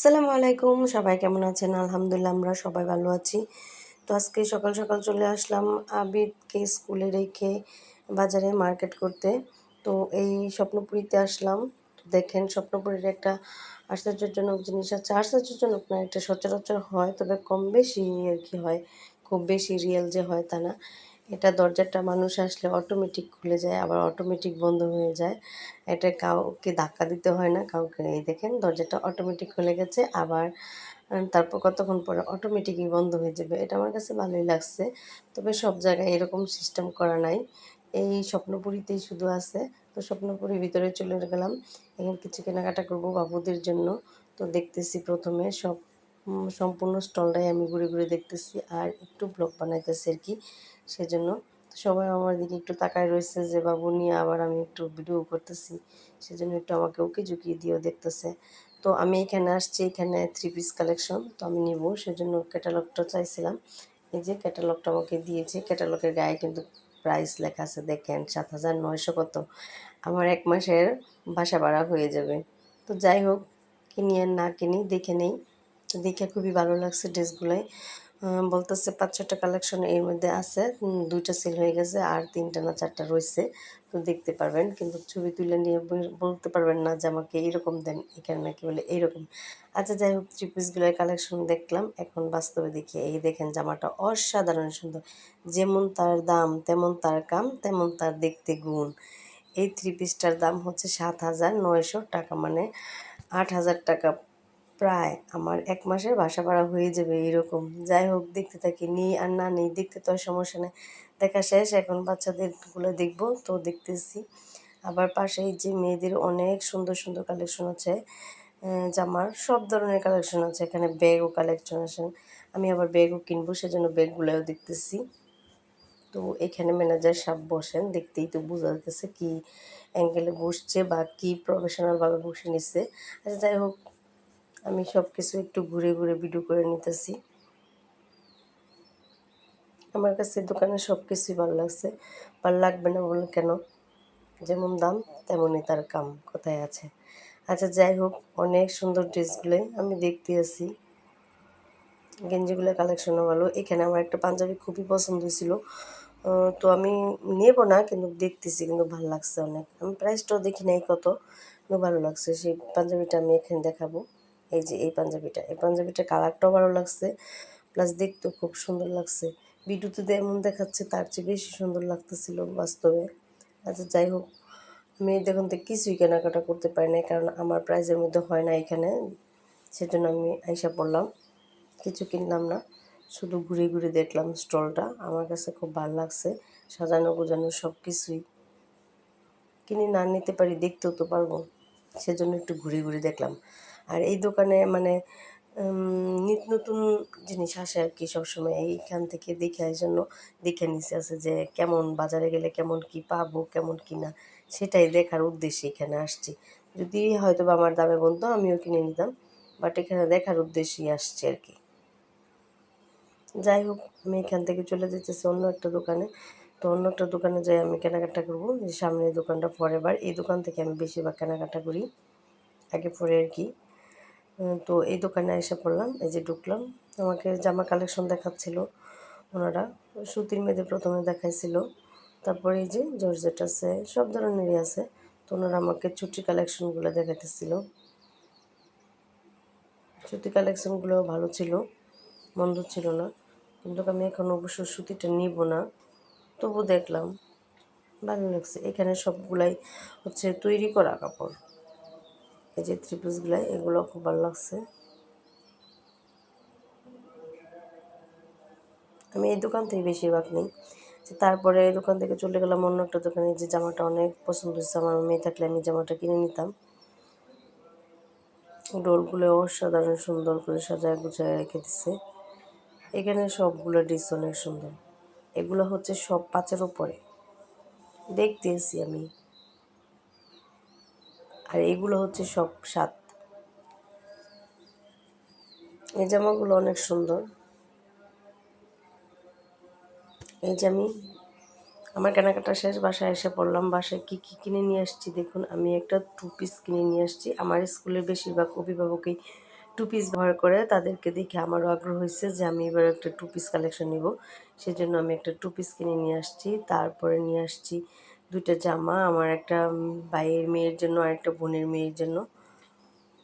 আসসালামু আলাইকুম, সবাই কেমন আছেন? আলহামদুলিল্লাহ, আমরা সবাই ভালো আছি। তো আজকে সকাল সকাল চলে আসলাম আবিদকে স্কুলে রেখে বাজারে মার্কেট করতে। তো এই স্বপ্নপুরীতে আসলাম। দেখেন, স্বপ্নপুরীর একটা আশ্চর্যজনক জিনিস আছে। আশ্চর্যজনক না একটা সচরাচর হয়, তবে কম বেশি আর কি হয়। খুব বেশি রিয়েল যে হয় তা না। এটা দরজাটা মানুষ আসলে অটোমেটিক খুলে যায়, আবার অটোমেটিক বন্ধ হয়ে যায়। এটা কাউকে ধাক্কা দিতে হয় না, কাউকে, এই দেখেন দরজাটা অটোমেটিক খুলে গেছে, আবার তারপর কতক্ষণ পরে অটোমেটিকই বন্ধ হয়ে যাবে। এটা আমার কাছে ভালোই লাগছে, তবে সব জায়গায় এরকম সিস্টেম করা নাই। এই স্বপ্নপুরীতেই শুধু আছে, তো স্বপ্নপুরীর ভিতরে চলে গেলাম। এখন কিছু কেনাকাটা করব বাবুদের জন্য, তো দেখতেছি প্রথমে সব সম্পূর্ণ স্টলটাই আমি ঘুরে ঘুরে দেখতেছি আর একটু ব্লগ বানাইতেছি আর কি। সেজন্য সবাই আমার দিকে একটু তাকায় রয়েছে যে, বাবু, নিয়ে আবার আমি একটু ভিডিও করতেছি। সেজন্য একটু আমাকে ওকে ঝুঁকিয়ে দিয়েও দেখতেছে। তো আমি এখানে আসছি, এখানে থ্রি পিস কালেকশন তো আমি নিব। সেজন্য ক্যাটালগটা চাইছিলাম। এই যে ক্যাটালগটা আমাকে দিয়েছে ক্যাটালগের গায়ে কিন্তু প্রাইস লেখা আছে, দেখেন, সাত হাজার নয়শো কত। আমার এক মাসের বাসা ভাড়া হয়ে যাবে। তো যাই হোক, কিনি আর না কিনি, দেখে নেই। দেখে খুবই ভালো লাগছে ড্রেসগুলোয় বলতেছে পাঁচ ছটা কালেকশন এর মধ্যে আছে। দুইটা সেল হয়ে গেছে আর তিনটা না চারটা রয়েছে। তো দেখতে পারবেন। কিন্তু ছবি তুলে নিয়ে বলতে পারবেন না যে আমাকে এইরকম দেন এখানে নাকি বলে এইরকম আচ্ছা যাই হোক থ্রি পিসগুলোর কালেকশন দেখলাম। এখন বাস্তবে দেখি, এই দেখেন জামাটা অসাধারণ সুন্দর। যেমন তার দাম, তেমন তার কাম, তেমন তার দেখতে গুণ। এই থ্রি পিসটার দাম হচ্ছে সাত হাজার নয়শো টাকা মানে আট হাজার টাকা প্রায় আমার এক মাসের বাসা ভাড়া হয়ে যাবে এরকম। যাই হোক, দেখতে থাকি। নিই আর না নেই, দেখতে তো আর সমস্যা নেই। দেখা শেষ, এখন বাচ্চাদেরগুলো দেখব, তো দেখতেছি। আবার পাশে যে মেয়েদের অনেক সুন্দর সুন্দর কালেকশন আছে জামার। সব ধরনের কালেকশন আছে। এখানে ব্যাগও কালেকশন আছে। আমি আবার ব্যাগও কিনবো, সেজন্য ব্যাগগুলোও দেখতেছি। তো এখানে ম্যানেজার সাহেব বসেন, দেখতেই তো বোঝা যাচ্ছে কী অ্যাঙ্গেলে বসছে বা কী প্রফেশনালভাবে বসে নিচ্ছে আচ্ছা যাই হোক আমি সব কিছু একটু ঘুরে ঘুরে ভিডিও করে নিতেছি। আমার কাছে দোকানে সব কিছুই ভালো লাগছে। ভালো লাগবে না বলে কেন? যেমন দাম, তেমনই তার কাম কোথায় আছে। আচ্ছা যাই হোক, অনেক সুন্দর ড্রেসগুলোই আমি দেখতে আছি। গেঞ্জিগুলো কালেকশনও ভালো। এখানে আমার একটা পাঞ্জাবি খুবই পছন্দ হয়েছিল। তো আমি নেব না, কিন্তু দেখতেছি, কিন্তু ভালো লাগছে অনেক। আমি প্রাইসটাও দেখি নাই কত ভালো লাগছে। সেই পাঞ্জাবিটা আমি এখানে দেখাবো। এই যে এই পাঞ্জাবিটা, এই পাঞ্জাবিটার কালারটাও ভালো লাগছে প্লাস দেখতেও খুব সুন্দর লাগছে। ভিডিওতে এমন দেখাচ্ছে, তার চেয়ে বেশি সুন্দর লাগতেছিল বাস্তবে। আচ্ছা যাই হোক, আমি দেখুন তো কিছুই কেনাকাটা করতে পারি না কারণ আমার প্রাইজের মধ্যে হয় না এখানে। সেজন্য আমি আইসা পড়লাম কিছু কিনলাম না, শুধু ঘুরে ঘুরে দেখলাম স্টলটা। আমার কাছে খুব ভালো লাগছে, সাজানো গোজানো সব কিছুই। কিনে না নিতে পারি, দেখতেও তো পারব। সেজন্য একটু ঘুরে ঘুরে দেখলাম। আর এই দোকানে মানে নিত্য নতুন জিনিস আসে আর কি সবসময়। এইখান থেকে দেখে এই জন্য দেখে নিচে আছে যে কেমন, বাজারে গেলে কেমন কি পাবো, কেমন কি না, সেটাই দেখার উদ্দেশ্যে এখানে আসছি। যদি হয়তো বা আমার দামে বলতো, আমিও কিনে নিতাম বাট এখানে দেখার উদ্দেশ্যেই আসছি আর কি। যাই হোক, আমি এখান থেকে চলে যেতেছি অন্য একটা দোকানে। তো অন্য একটা দোকানে যাই আমি কেনাকাটা করব। যে সামনে দোকানটা ফরেভার এই দোকান থেকে আমি বেশিরভাগ কেনাকাটা করি। আগে পরে আর কি। তো এই দোকানে এসে পড়লাম, এই যে ঢুকলাম। আমাকে জামা কালেকশন দেখাচ্ছিল ওনারা, সুতির মেয়েদের প্রথমে দেখাইছিল। তারপরে এই যে জর্জেট আছে, সব ধরনেরই আছে। তো ওনারা আমাকে ছুটি কালেকশনগুলো দেখাতেছিল সুতি কালেকশনগুলো ভালো ছিল, মন্দ ছিল না। কিন্তু আমি এখন অবশ্য সুতিটা নিব না। তবু দেখলাম, ভালো লাগছে। এখানে সবগুলাই হচ্ছে তৈরি করা কাপড়। এই যে পিসগুলাই এগুলো খুব ভালো লাগছে। আমি এই দোকান থেকে বেশিরভাগ নেই। তারপরে এই দোকান থেকে চলে গেলাম অন্য একটা দোকানে, যে জামাটা অনেক পছন্দ হচ্ছে আমার মেয়ে থাকলে আমি জামাটা কিনে নিতাম। ডোলগুলো অসাধারণ সুন্দর করে সাজায় গুছায় রেখে দিচ্ছে এখানে সবগুলো ডিস অনেক সুন্দর। এগুলো হচ্ছে সব পাঁচের ওপরে দেখতেছি আমি। আর এইগুলো হচ্ছে সব সাত। এই জামাগুলো অনেক সুন্দর। এই যে আমি আমার কেনাকাটা শেষ, বাসায় এসে পড়লাম। বাসায় কী কী কিনে নিয়ে আসছি দেখুন, আমি একটা টু পিস কিনে নিয়ে আসছি। আমার স্কুলের বেশিরভাগ অভিভাবকই টু পিস ব্যবহার করে, তাদেরকে দেখে আমারও আগ্রহ হয়েছে যে আমি এবার একটা টু পিস কালেকশন নিব। সেজন্য আমি একটা টু পিস কিনে নিয়ে আসছি। তারপরে নিয়ে আসছি দুইটা জামা, আমার একটা ভাইয়ের মেয়ের জন্য আর একটা বোনের মেয়ের জন্য।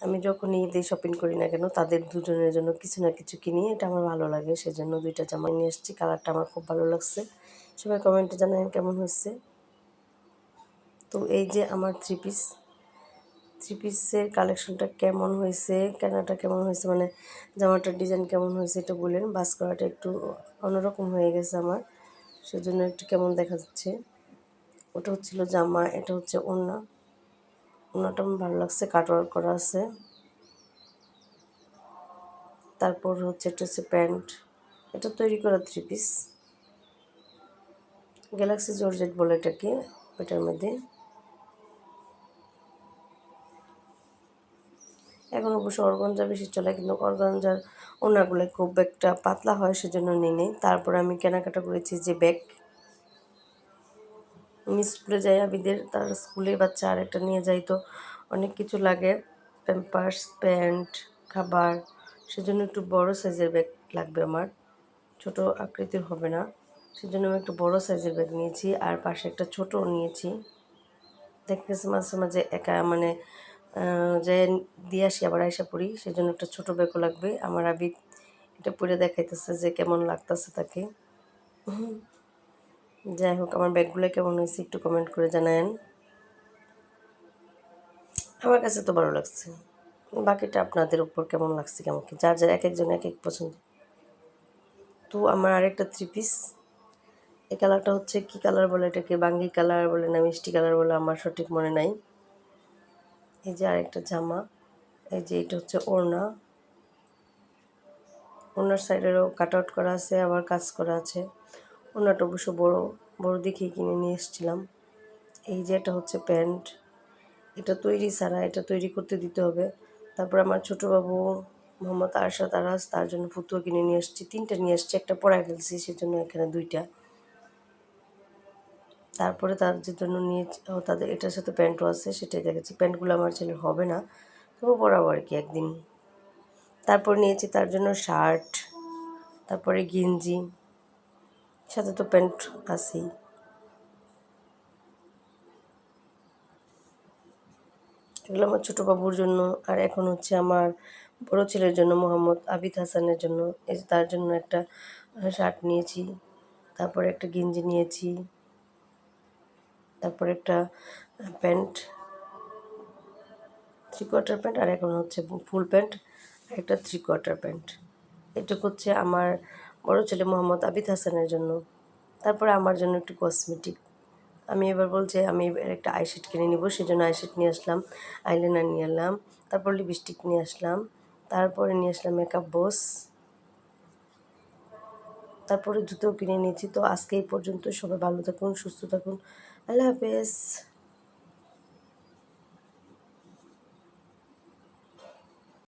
আমি যখন ঈদে শপিং করি না কেন, তাদের দুজনের জন্য কিছু না কিছু কিনি, এটা আমার ভালো লাগে, সেজন্য দুইটা জামা নিয়ে এসেছি, কালারটা আমার খুব ভালো লাগছে। সবাই কমেন্টে জানাবেন কেমন হচ্ছে তো এই যে আমার থ্রি পিস থ্রি পিসের কালেকশনটা কেমন হয়েছে, কেনাটা কেমন হয়েছে মানে জামাটার ডিজাইন কেমন হয়েছে, এটা বললেন বাস করাটা একটু অন্যরকম হয়ে গেছে আমার, সেজন্য একটু কেমন দেখা যাচ্ছে। ওটা হচ্ছিল জামা, এটা হচ্ছে ওড়না। ওড়নাটা আমার ভালো লাগছে কাটওয়ার্ক করা আছে। তারপর হচ্ছে এটা হচ্ছে প্যান্ট। এটা তৈরি করা থ্রি পিস গ্যালাক্সি জর্জেট বলে এটাকে, ওইটার মধ্যে। এখন অবশ্য অর্গঞ্জা বেশি চলে, কিন্তু অর্গঞ্জার ওনাগুলো খুব একটা পাতলা হয় সেজন্য নিই নেই তারপর আমি কেনাকাটা করেছি যে ব্যাগ। আমি স্কুলে যাই, আবিদের তার স্কুলে বাচ্চা আর একটা নিয়ে যাই। তো অনেক কিছু লাগে প্যাম্পার্স প্যান্ট খাবার, সেজন্য একটু বড় সাইজের ব্যাগ লাগবে আমার। ছোট আকৃতির হবে না, সেজন্য আমি একটু বড় সাইজের ব্যাগ নিয়েছি। আর পাশে একটা ছোটও নিয়েছি। দেখতেছি মাঝে মাঝে একা মানে যে দিয়ে আসি, আবার আয়সা পড়ি, সেজন্য একটা ছোট ব্যাগও লাগবে। আমার আবিদ এটা পরে দেখাইতেছে যে কেমন লাগতেছে তাকে। যাই হোক, আমার ব্যাগগুলো কেমন হয়েছে একটু কমেন্ট করে জানায়েন। আমার কাছে তো ভালো লাগছে। বাকিটা আপনাদের উপর কেমন লাগছে কেমন কি যার যার এক একজন এক এক পছন্দ। তো আমার আরেকটা থ্রি পিস এই কালারটা হচ্ছে কি কালার বলে এটাকে? বাঙ্গি কালার বলে না, মিষ্টি কালার বলে আমার সঠিক মনে নাই। এই যে আরেকটা জামা। এই যে এটা হচ্ছে ওড়না। ওনার সাইডেরও কাট আউট করা আছে, আবার কাজ করা আছে। ওনাটা অবশ্য বড় বড় দেখেই কিনে নিয়ে এসেছিলাম। এই যে এটা হচ্ছে প্যান্ট, এটা তৈরি ছাড়া এটা তৈরি করতে দিতে হবে। তারপর আমার ছোটো বাবু মোহাম্মদ আরশাদ আরাজ তার জন্য ফুতুও কিনে নিয়ে এসেছি, তিনটা নিয়ে এসছি, একটা পড়ায় ফেলছি, সেজন্য এখানে দুইটা। তারপরে তাদের জন্য নিয়ে তাদের, এটার সাথে প্যান্টও আছে, সেটাই দেখেছি প্যান্টগুলো আমার ছেলে হবে না, তবু পরাবো আর কি একদিন। তারপর নিয়েছি তার জন্য শার্ট, তারপরে গেঞ্জি। সাথে তো প্যান্ট আছেই। এগুলো আমার ছোটো বাবুর জন্য, আর এখন হচ্ছে আমার বড় ছেলের জন্য, মোহাম্মদ আবিদ হাসানের জন্য। তার জন্য একটা শার্ট নিয়েছি, তারপরে একটা গেঞ্জি নিয়েছি, তারপরে একটা প্যান্ট থ্রি কোয়ার্টার প্যান্ট, আর এখন হচ্ছে ফুল প্যান্ট, আর একটা থ্রি কোয়ার্টার প্যান্ট। এটুকু হচ্ছে আমার বড় ছেলে মোহাম্মদ আবিদ হাসানের জন্য। তারপরে আমার জন্য একটু কসমেটিক আমি এবার বলছি, আমি এবার একটা আইশেড কিনে নিব। সেজন্য আইশেড নিয়ে আসলাম আইলাইনার নিয়ে এলাম তারপর লিপস্টিক নিয়ে আসলাম, তারপরে নিয়ে আসলাম মেকআপ বস তারপরে জুতো কিনে নিয়েছি। তো আজকে এই পর্যন্ত সবাই ভালো থাকুন, সুস্থ থাকুন। আল্লাহ হাফেজ।